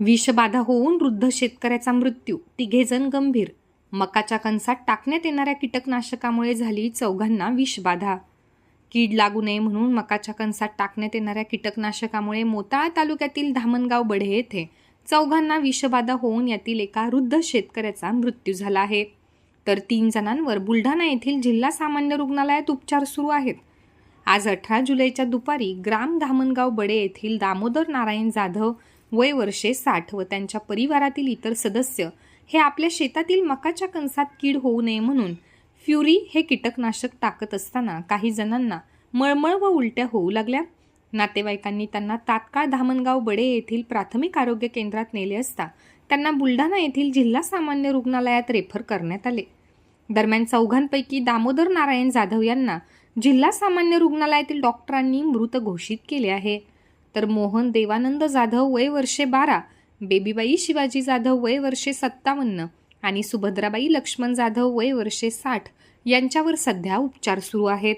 विषबाधा होऊन वृद्ध शेतकऱ्याचा मृत्यू. तिघेजण गंभीर. मकाच्या कणसात टाकण्यात येणाऱ्या कीटकनाशकामुळे झाली चौघांना विषबाधा. कीड लागू नये म्हणून मकाच्या कणसात टाकण्यात येणाऱ्या कीटकनाशकामुळे मोताळा तालुक्यातील धामणगाव बढे येथे चौघांना विषबाधा होऊन यातील एका वृद्ध शेतकऱ्याचा मृत्यू झाला आहे. तर तीन जणांवर बुलढाणा येथील जिल्हा सामान्य रुग्णालयात उपचार सुरू आहेत. आज अठरा जुलैच्या दुपारी ग्राम धामणगाव बडे येथील दामोदर नारायण जाधव वय वर्षे साठ व त्यांच्या परिवारातील इतर सदस्य हे आपल्या शेतातील मकाच्या कणसात कीड होऊ नये म्हणून फ्युरी हे कीटकनाशक टाकत असताना काही जणांना मळमळ व उलट्या होऊ लागल्या. नातेवाईकांनी त्यांना तात्काळ धामणगाव बडे येथील प्राथमिक आरोग्य केंद्रात नेले असता त्यांना बुलढाणा येथील जिल्हा सामान्य रुग्णालयात रेफर करण्यात आले. दरम्यान चौघांपैकी दामोदर नारायण जाधव यांना जिल्हा सामान्य रुग्णालयातील डॉक्टरांनी मृत घोषित केले आहे. तर मोहन देवानंद जाधव वय वर्षे बारा बेबीबाई शिवाजी जाधव वय वर्षे सत्तावन्न आणि सुभद्राबाई लक्ष्मण जाधव वय वर्षे साठ यांच्यावर सध्या उपचार सुरू आहेत.